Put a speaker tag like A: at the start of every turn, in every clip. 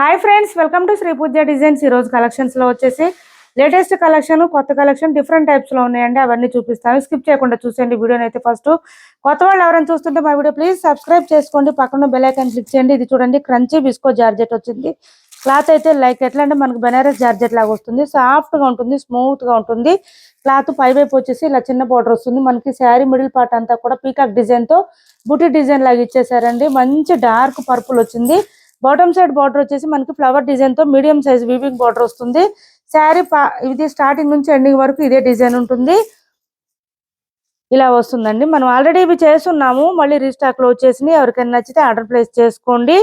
A: Hi friends welcome to Shri Pooja designs ఈ రోజు కలెక్షన్స్లో వచ్చేసి లేటెస్ట్ కలెక్షన్ కొత్త కలెక్షన్ డిఫరెంట్ టైప్స్లో ఉన్నాయండి. అవన్నీ చూపిస్తాను. స్కిప్ చేయకుండా చూసేయండి. వీడియోని అయితే ఫస్ట్ కొత్త వాళ్ళు ఎవరైనా చూస్తుంటే మా వీడియో ప్లీజ్ సబ్స్క్రైబ్ చేసుకోండి. పక్కన బెల్ క్లిక్ చేయండి. ఇది చూడండి క్రంచీ బిస్కో జార్జెట్ వచ్చింది. క్లాత్ అయితే లైక్ ఎట్లా అంటే మనకు బెనారస్ జార్జెట్ లాగా వస్తుంది. సాఫ్ట్గా ఉంటుంది స్మూత్గా ఉంటుంది. క్లాత్ పై వైపు వచ్చేసి ఇలా చిన్న బార్డర్ వస్తుంది. మనకి శారీ మిడిల్ పార్ట్ అంతా కూడా పీకాక్ డిజైన్తో బుటీ డిజైన్ లాగా ఇచ్చేసారండి. మంచి డార్క్ పర్పుల్ వచ్చింది. బాటమ్ సైడ్ బార్డర్ వచ్చేసి మనకి ఫ్లవర్ డిజైన్తో మీడియం సైజ్ వీవింగ్ బార్డర్ వస్తుంది. శారీ ఇది స్టార్టింగ్ నుంచి ఎండింగ్ వరకు ఇదే డిజైన్ ఉంటుంది. ఇలా వస్తుందండి. మనం ఆల్రెడీ ఇవి చేస్తున్నాము. మళ్ళీ రీస్టాక్లో వచ్చేసి ఎవరికైనా నచ్చితే ఆర్డర్ ప్లేస్ చేసుకోండి.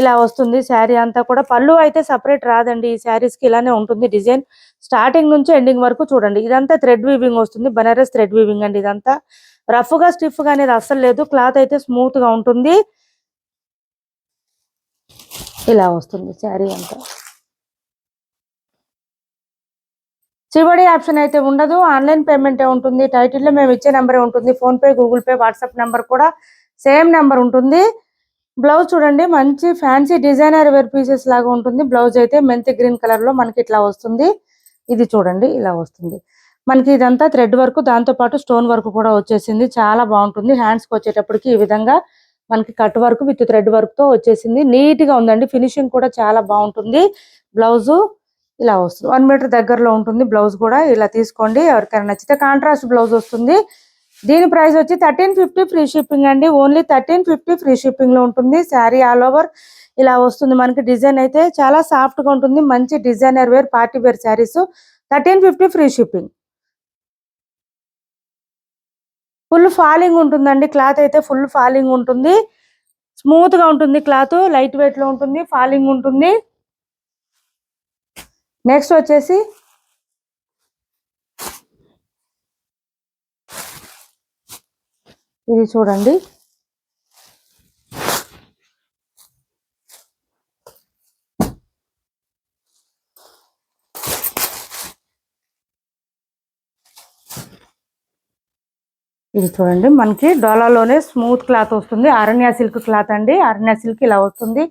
A: ఇలా వస్తుంది శారీ అంతా కూడా. పళ్ళు అయితే సపరేట్ రాదండి. ఈ శారీస్కి ఇలానే ఉంటుంది డిజైన్. స్టార్టింగ్ నుంచి ఎండింగ్ వరకు చూడండి. ఇదంతా థ్రెడ్ వీవింగ్ వస్తుంది. బనారస్ థ్రెడ్ వీవింగ్ అండి ఇదంతా. రఫ్గా స్టిఫ్గా అనేది అస్సలు లేదు. క్లాత్ అయితే స్మూత్గా ఉంటుంది. ఇలా వస్తుంది శారీ అంతా. చివరి ఆప్షన్ అయితే ఉండదు. ఆన్లైన్ పేమెంట్ ఉంటుంది. టైటిల్లో మేము ఇచ్చే నెంబర్ ఉంటుంది. PhonePe Google pay WhatsApp number కూడా సేమ్ నెంబర్ ఉంటుంది. బ్లౌజ్ చూడండి మంచి ఫ్యాన్సీ డిజైనర్ వేర్ పీసెస్ లాగా ఉంటుంది. బ్లౌజ్ అయితే మెంతి గ్రీన్ కలర్లో మనకి ఇట్లా వస్తుంది. ఇది చూడండి ఇలా వస్తుంది. మనకి ఇదంతా థ్రెడ్ వర్క్ దాంతో పాటు స్టోన్ వర్క్ కూడా వచ్చేసింది. చాలా బాగుంటుంది. హ్యాండ్స్కి వచ్చేటప్పటికి ఈ విధంగా మనకి కట్ వర్క్ విత్ థ్రెడ్ వర్క్తో వచ్చేసింది. నీట్గా ఉందండి. ఫినిషింగ్ కూడా చాలా బాగుంటుంది. బ్లౌజు ఇలా వస్తుంది. వన్ మీటర్ దగ్గరలో ఉంటుంది. బ్లౌజ్ కూడా ఇలా తీసుకోండి. ఎవరికైనా నచ్చితే కాంట్రాస్ట్ బ్లౌజ్ వస్తుంది. దీని ప్రైస్ వచ్చి థర్టీన్ ఫిఫ్టీ ఫ్రీ షిప్పింగ్ అండి. ఓన్లీ థర్టీన్ ఫిఫ్టీ ఫ్రీ షిప్పింగ్లో ఉంటుంది. శారీ ఆల్ ఓవర్ ఇలా వస్తుంది. మనకి డిజైన్ అయితే చాలా సాఫ్ట్గా ఉంటుంది. మంచి designer wear party wear saris thirteen fifty free shipping. Full falling ఉంటుందండి. క్లాత్ అయితే ఫుల్ ఫాలింగ్ ఉంటుంది. స్మూత్గా ఉంటుంది క్లాత్ లైట్ వెయిట్లో ఉంటుంది ఫాలింగ్ ఉంటుంది. నెక్స్ట్ వచ్చేసి ఇది చూడండి. ఇది చూడండి. మనకి డోలాలోనే స్మూత్ క్లాత్ వస్తుంది. అరణ్య సిల్క్ క్లాత్ అండి. అరణ్య సిల్క్ ఇలా వస్తుంది.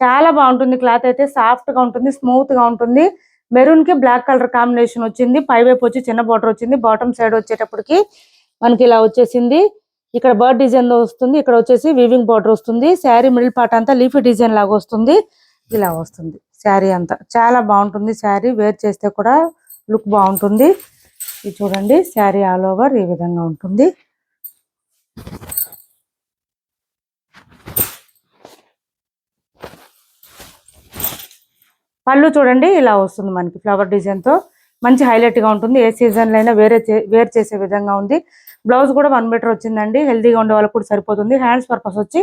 A: చాలా బాగుంటుంది. క్లాత్ అయితే సాఫ్ట్గా ఉంటుంది స్మూత్గా ఉంటుంది. మెరూన్కి బ్లాక్ కలర్ కాంబినేషన్ వచ్చింది. పై వైపు వచ్చి చిన్న బార్డర్ వచ్చింది. బాటమ్ సైడ్ వచ్చేటప్పటికి మనకి ఇలా వచ్చేసింది. ఇక్కడ బర్డ్ డిజైన్ వస్తుంది. ఇక్కడ వచ్చేసి వీవింగ్ బార్డర్ వస్తుంది. శారీ మిడిల్ పార్ట్ అంతా లీఫీ డిజైన్ లాగా వస్తుంది. ఇలా వస్తుంది. శారీ అంతా చాలా బాగుంటుంది. శారీ వేర్ చేస్తే కూడా లుక్ బాగుంటుంది. ఇది చూడండి. శారీ ఆల్ ఓవర్ ఈ విధంగా ఉంటుంది. పళ్ళు చూడండి ఇలా వస్తుంది మనకి ఫ్లవర్ డిజైన్తో. మంచి హైలైట్గా ఉంటుంది. ఏ సీజన్లో అయినా వేరే వేర్ చేసే విధంగా ఉంది. బ్లౌజ్ కూడా వన్ మీటర్ వచ్చిందండి. హెల్దీగా ఉండే వాళ్ళకి కూడా సరిపోతుంది. హ్యాండ్స్ పర్పస్ వచ్చి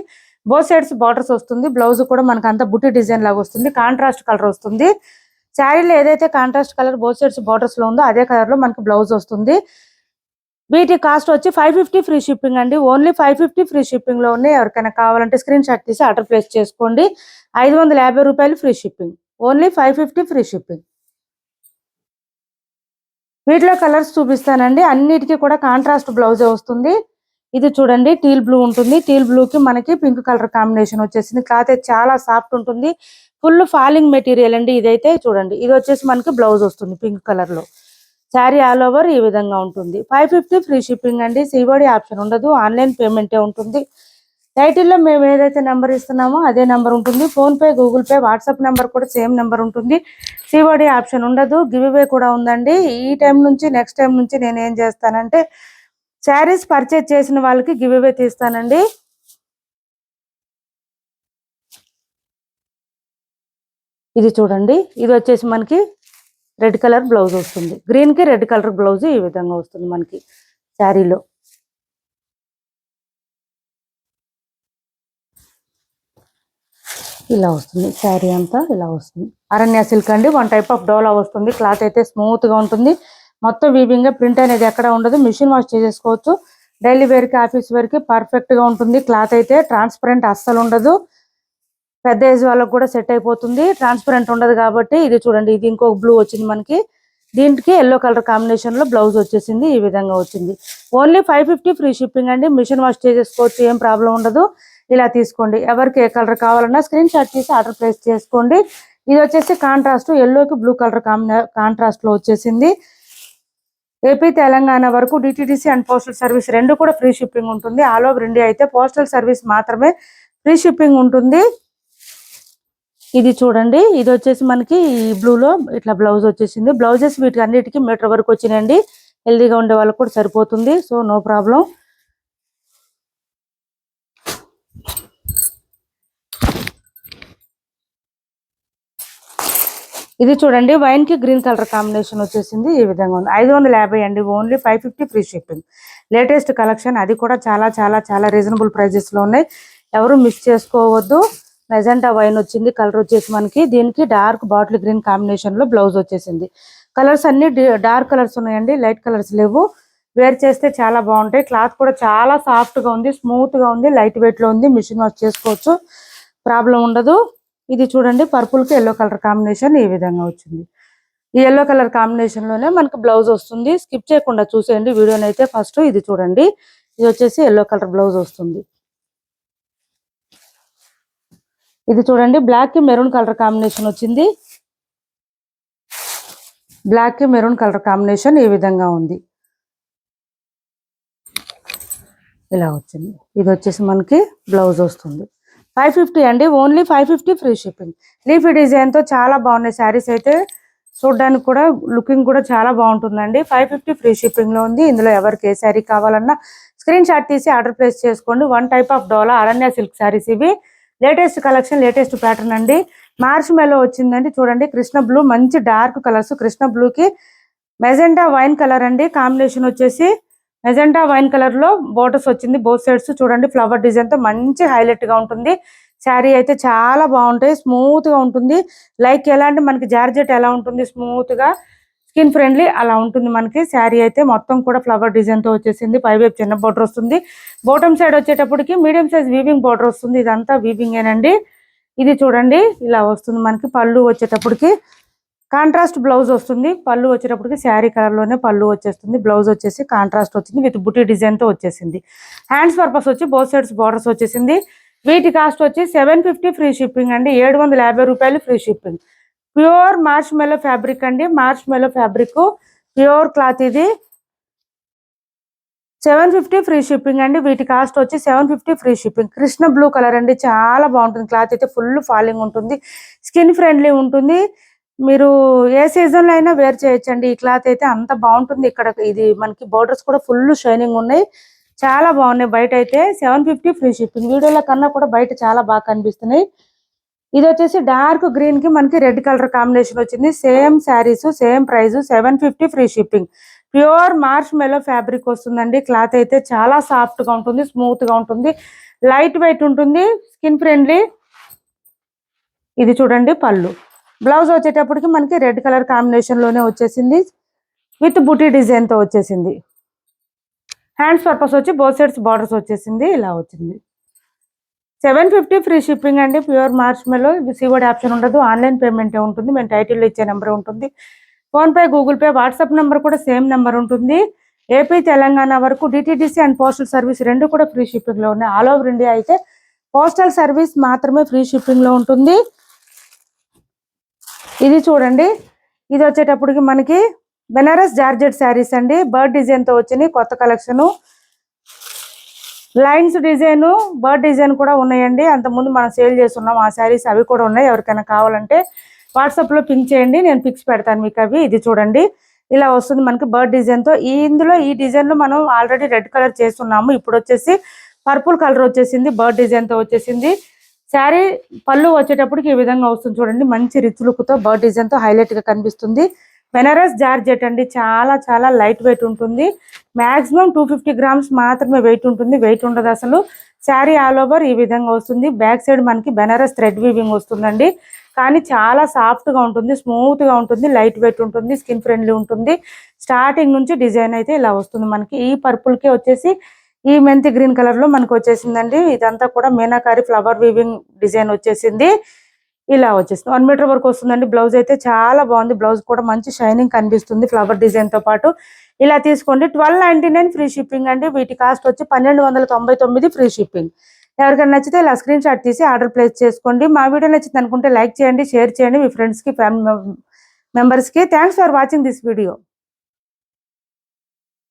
A: బోత్ సైడ్స్ బార్డర్స్ వస్తుంది. బ్లౌజ్ కూడా మనకి అంత బుట్టి డిజైన్ లాగా వస్తుంది. కాంట్రాస్ట్ కలర్ వస్తుంది. శారీలో ఏదైతే కాంట్రాస్ట్ కలర్ బోత్ సైడ్స్ బార్డర్స్లో ఉందో అదే కలర్లో మనకి బ్లౌజ్ వస్తుంది. వీటి కాస్ట్ వచ్చి ఫైవ్ ఫిఫ్టీ ఫ్రీ షిప్పింగ్ అండి. ఓన్లీ ఫైవ్ ఫిఫ్టీ ఫ్రీ షిప్పింగ్లో ఉన్నాయి ఎవరికైనా కావాలంటే స్క్రీన్ షాట్ తీసి ఆర్డర్ ప్లేస్ చేసుకోండి. ఐదు వందల యాభై రూపాయలు free shipping. Only five fifty free shipping. వీటిలో కలర్స్ చూపిస్తానండి. అన్నిటికీ కూడా కాంట్రాస్ట్ బ్లౌజే వస్తుంది. ఇది చూడండి టీల్ బ్లూ ఉంటుంది. టీల్ బ్లూ కి మనకి పింక్ కలర్ కాంబినేషన్ వచ్చేసింది. క్లాత్ అయితే చాలా సాఫ్ట్ ఉంటుంది. ఫుల్ ఫాలింగ్ మెటీరియల్ అండి ఇదైతే. చూడండి ఇది వచ్చేసి మనకి బ్లౌజ్ వస్తుంది పింక్ కలర్లో శారీ ఆల్ ఓవర్ ఈ విధంగా ఉంటుంది. ఫైవ్ ఫిఫ్టీ ఫ్రీ షిప్పింగ్ అండి. సివడి ఆప్షన్ ఉండదు. ఆన్లైన్ పేమెంటే ఉంటుంది. టైటిల్లో మేము ఏదైతే నెంబర్ ఇస్తున్నామో అదే నెంబర్ ఉంటుంది. PhonePe Google pay WhatsApp number కూడా సేమ్ నెంబర్ ఉంటుంది. సివడి ఆప్షన్ ఉండదు. గివ్వే కూడా ఉందండి. ఈ టైం నుంచి నెక్స్ట్ టైం నుంచి నేను ఏం చేస్తానంటే శారీస్ పర్చేజ్ చేసిన వాళ్ళకి గివ్వే తీస్తానండి. ఇది చూడండి. ఇది వచ్చేసి మనకి రెడ్ కలర్ బ్లౌజ్ వస్తుంది. గ్రీన్కి రెడ్ కలర్ బ్లౌజ్ ఈ విధంగా వస్తుంది మనకి శారీలో. ఇలా వస్తుంది. శారీ అంతా ఇలా వస్తుంది. అరణ్య సిల్క్ అండి. వన్ టైప్ ఆఫ్ డోలా వస్తుంది. క్లాత్ అయితే స్మూత్గా ఉంటుంది. మొత్తం వీవింగ్ ప్రింట్ అనేది ఎక్కడ ఉండదు. మిషన్ వాష్ చేసేసుకోవచ్చు. డైలీ వేర్కి ఆఫీస్ వేర్కి పర్ఫెక్ట్గా పర్ఫెక్ట్గా ఉంటుంది. క్లాత్ అయితే ట్రాన్స్పరెంట్ అస్సలు ఉండదు. పెద్ద ఏజ్ వాళ్ళకి కూడా సెట్ అయిపోతుంది. ట్రాన్స్పరెంట్ ఉండదు కాబట్టి ఇది చూడండి ఇది ఇంకొక బ్లూ వచ్చింది మనకి. దీనికి ఎల్లో కలర్ కాంబినేషన్లో బ్లౌజ్ వచ్చేసింది ఈ విధంగా వచ్చింది. Only five fifty free shipping అండి. మిషన్ వాష్ చేసేసుకోవచ్చు ఏం ప్రాబ్లం ఉండదు. ఇలా తీసుకోండి. ఎవరికి ఏ కలర్ కావాలన్నా స్క్రీన్ షాట్ తీసి ఆర్డర్ ప్లేస్ చేసుకోండి. ఇది వచ్చేసి కాంట్రాస్ట్ ఎల్లోకి బ్లూ కలర్ కాంట్రాస్ట్లో వచ్చేసింది. ఏపీ తెలంగాణ వరకు డిటిడిసి అండ్ పోస్టల్ సర్వీస్ రెండు కూడా ఫ్రీ షిప్పింగ్ ఉంటుంది. ఆల్ ఓవర్ ఇండియా అయితే పోస్టల్ సర్వీస్ మాత్రమే ఫ్రీ షిప్పింగ్ ఉంటుంది. ఇది చూడండి ఇది వచ్చేసి మనకి ఈ బ్లూలో ఇట్లా బ్లౌజ్ వచ్చేసింది. బ్లౌజెస్ వీటికి అన్నిటికీ మీటర్ వరకు వచ్చినాయండి. హెల్దీగా ఉండే వాళ్ళకి కూడా సరిపోతుంది. సో నో ప్రాబ్లం ఇది చూడండి వైన్కి గ్రీన్ కలర్ కాంబినేషన్ వచ్చేసింది. ఈ విధంగా ఉంది. ఐదు వందల యాభై అండి. Only five fifty free shipping latest collection అది కూడా చాలా చాలా చాలా రీజనబుల్ ప్రైజెస్లో ఉన్నాయి. ఎవరు మిస్ చేసుకోవద్దు. మెజెంటా వైన్ వచ్చింది కలర్ వచ్చేసి మనకి దీనికి డార్క్ బాటిల్ గ్రీన్ కాంబినేషన్లో బ్లౌజ్ వచ్చేసింది. కలర్స్ అన్ని డార్క్ కలర్స్ ఉన్నాయండి లైట్ కలర్స్ లేవు. వేర్ చేస్తే చాలా బాగుంటాయి. క్లాత్ కూడా చాలా సాఫ్ట్గా ఉంది స్మూత్గా ఉంది లైట్ వెయిట్లో ఉంది మిషన్ వాష్ చేసుకోవచ్చు ప్రాబ్లం ఉండదు. ఇది చూడండి పర్పుల్కి ఎల్లో కలర్ కాంబినేషన్ ఈ విధంగా వచ్చింది. ఈ ఎల్లో కలర్ కాంబినేషన్లోనే మనకి బ్లౌజ్ వస్తుంది. స్కిప్ చేయకుండా చూసేయండి వీడియోని అయితే ఫస్ట్ ఇది చూడండి. ఇది వచ్చేసి ఎల్లో కలర్ బ్లౌజ్ వస్తుంది. ఇది చూడండి బ్లాక్కి మెరూన్ కలర్ కాంబినేషన్ వచ్చింది. బ్లాక్కి మెరూన్ కలర్ కాంబినేషన్ ఈ విధంగా ఉంది. ఇలా వచ్చింది. ఇది వచ్చేసి మనకి బ్లౌజ్ వస్తుంది. ఫైవ్ ఫిఫ్టీ అండి only five fifty free shipping leafy డిజైన్తో చాలా బాగున్నాయి. శారీస్ అయితే చూడడానికి కూడా లుకింగ్ కూడా చాలా బాగుంటుందండి. ఫైవ్ ఫిఫ్టీ ఫ్రీ షిప్పింగ్లో ఉంది. ఇందులో ఎవరికి ఏ శారీ కావాలన్నా స్క్రీన్ షాట్ తీసి ఆర్డర్ ప్లేస్ చేసుకోండి. One type of Dola Aranya silk saris ఇవి. లేటెస్ట్ కలెక్షన్ లేటెస్ట్ ప్యాటర్న్ అండి. మార్చ్ మేలో వచ్చిందండి. చూడండి కృష్ణ బ్లూ మంచి డార్క్ కలర్స్. కృష్ణ బ్లూ కి మెజెంటా వైన్ కలర్ అండి. కాంబినేషన్ వచ్చేసి మెజెంటా వైన్ కలర్లో బోటస్ వచ్చింది. బోత్ సైడ్స్ చూడండి ఫ్లవర్ డిజైన్తో మంచి హైలైట్గా ఉంటుంది. శారీ అయితే చాలా బాగుంటాయి. స్మూత్గా ఉంటుంది. లైక్ ఎలా అంటే మనకి జార్జెట్ ఎలా ఉంటుంది? స్మూత్గా స్కిన్ ఫ్రెండ్లీ అలా ఉంటుంది మనకి. శారీ అయితే మొత్తం కూడా ఫ్లవర్ డిజైన్తో వచ్చేసింది. పైవైపు చిన్న బోర్డర్ వస్తుంది. బోటం సైడ్ వచ్చేటప్పటికి మీడియం సైజ్ వీవింగ్ బోర్డర్ వస్తుంది. ఇదంతా వీవింగేనండి ఇది చూడండి. ఇలా వస్తుంది మనకి పళ్ళు వచ్చేటప్పటికి. కాంట్రాస్ట్ బ్లౌజ్ వస్తుంది. పళ్ళు వచ్చేటప్పటికి శారీ కలర్లోనే పళ్ళు వచ్చేస్తుంది. బ్లౌజ్ వచ్చేసి కాంట్రాస్ట్ వచ్చింది. విత్ బుటీ డిజైన్తో వచ్చేసింది. హ్యాండ్స్ పర్పస్ వచ్చి బోత్ సైడ్స్ బార్డర్స్ వచ్చేసింది. వీటి కాస్ట్ వచ్చి సెవెన్ ఫిఫ్టీ ఫ్రీ షిప్పింగ్ అండి. ఏడు వందల యాభై రూపాయలు free shipping. Pure March melo fabric అండి. March melo fabric. Pure cloth ఇది. సెవెన్ ఫిఫ్టీ ఫ్రీ షిప్పింగ్ అండి. వీటి కాస్ట్ వచ్చి seven fifty free shipping. Krishna blue colour అండి. చాలా బాగుంటుంది. క్లాత్ అయితే ఫుల్ ఫాలింగ్ ఉంటుంది. స్కిన్ ఫ్రెండ్లీ ఉంటుంది. మీరు ఏ సీజన్లో అయినా వేర్ చేయొచ్చండి. ఈ క్లాత్ అయితే అంత బాగుంటుంది. ఇక్కడ ఇది మనకి బోర్డర్స్ కూడా ఫుల్ షైనింగ్ ఉన్నాయి. చాలా బాగున్నాయి బయట అయితే. Seven fifty free shipping. వీడియోల కన్నా కూడా బయట చాలా బాగా కనిపిస్తున్నాయి. ఇది వచ్చేసి డార్క్ గ్రీన్కి మనకి రెడ్ కలర్ కాంబినేషన్ వచ్చింది. Same saris same price seven fifty free shipping pure March melo fabric వస్తుందండి. క్లాత్ అయితే చాలా సాఫ్ట్గా ఉంటుంది స్మూత్గా ఉంటుంది. లైట్ వెయిట్ ఉంటుంది స్కిన్ ఫ్రెండ్లీ ఇది చూడండి పళ్ళు. బ్లౌజ్ వచ్చేటప్పటికి మనకి రెడ్ కలర్ కాంబినేషన్లోనే వచ్చేసింది. విత్ బుటీ డిజైన్తో వచ్చేసింది. హ్యాండ్స్ పర్పస్ వచ్చి బోత్ సైడ్స్ బార్డర్స్ వచ్చేసింది. ఇలా వచ్చింది. సెవెన్ ఫిఫ్టీ ఫ్రీ షిప్పింగ్ అండి. ప్యూర్ మార్చ్ మేలో సివోడి ఆప్షన్ ఉండదు. ఆన్లైన్ పేమెంట్ ఉంటుంది. మేము టైటిల్లో ఇచ్చే నెంబర్ ఉంటుంది. PhonePe Google Pay WhatsApp number కూడా సేమ్ నెంబర్ ఉంటుంది. ఏపీ తెలంగాణ వరకు డిటిడిసి అండ్ పోస్టల్ సర్వీస్ రెండు కూడా ఫ్రీ షిప్పింగ్లో ఉన్నాయి. ఆల్ ఓవర్ ఇండియా అయితే పోస్టల్ సర్వీస్ మాత్రమే ఫ్రీ షిప్పింగ్లో ఉంటుంది. ఇది చూడండి. ఇది వచ్చేటప్పటికి మనకి బెనారస్ జార్జెట్ శారీస్ అండి. బర్డ్ డిజైన్తో వచ్చినాయి కొత్త collection. Lines design bird design కూడా ఉన్నాయండి. అంతకుముందు మనం సేల్ చేస్తున్నాం ఆ శారీస్ అవి కూడా ఉన్నాయి. ఎవరికైనా కావాలంటే వాట్సాప్లో పింక్ చేయండి నేను పిక్స్ పెడతాను మీకు అవి. ఇది చూడండి. ఇలా వస్తుంది మనకి బర్డ్ డిజైన్తో ఈ ఇందులో ఈ డిజైన్లో మనం ఆల్రెడీ రెడ్ కలర్ చేస్తున్నాము. ఇప్పుడు వచ్చేసి పర్పుల్ కలర్ వచ్చేసింది బర్డ్ డిజైన్తో వచ్చేసింది. శారీ పళ్ళు వచ్చేటప్పటికి ఈ విధంగా వస్తుంది చూడండి. మంచి రిచ్ లుక్తో బర్డ్ డిజైన్తో హైలైట్గా కనిపిస్తుంది. బెనారస్ జార్జెట్ అండి. చాలా చాలా లైట్ వెయిట్ ఉంటుంది. మ్యాక్సిమం టూ ఫిఫ్టీ గ్రామ్స్ మాత్రమే వెయిట్ ఉంటుంది. వెయిట్ ఉండదు అసలు. శారీ ఆల్ ఓవర్ ఈ విధంగా వస్తుంది. బ్యాక్ సైడ్ మనకి బెనారస్ థ్రెడ్ వీవింగ్ వస్తుందండి. కానీ చాలా సాఫ్ట్గా ఉంటుంది. స్మూత్గా ఉంటుంది. లైట్ వెయిట్ ఉంటుంది. స్కిన్ ఫ్రెండ్లీ ఉంటుంది. స్టార్టింగ్ నుంచి డిజైన్ అయితే ఇలా వస్తుంది మనకి. ఈ పర్పుల్కి వచ్చేసి ఈ మెంతి గ్రీన్ కలర్లో మనకు వచ్చేసిందండి. ఇదంతా కూడా మీనాకారి ఫ్లవర్ వీవింగ్ డిజైన్ వచ్చేసింది. ఇలా వచ్చేసింది. వన్ మీటర్ వరకు వస్తుందండి. బ్లౌజ్ అయితే చాలా బాగుంది. బ్లౌజ్ కూడా మంచి షైనింగ్ కనిపిస్తుంది ఫ్లవర్ డిజైన్తో పాటు. ఇలా తీసుకోండి. Twelve ninety nine free shipping అండి. వీటి కాస్ట్ వచ్చి పన్నెండు వందల తొంభై తొమ్మిది ఫ్రీ షిప్పింగ్ ఎవరికైనా నచ్చితే ఇలా స్క్రీన్ షాట్ తీసి ఆర్డర్ ప్లేస్ చేసుకోండి. మా వీడియో నచ్చింది అనుకుంటే లైక్ చేయండి షేర్ చేయండి. మీ ఫ్రెండ్స్కి ఫ్యామిలీ మెంబర్స్కి thanks for watching this video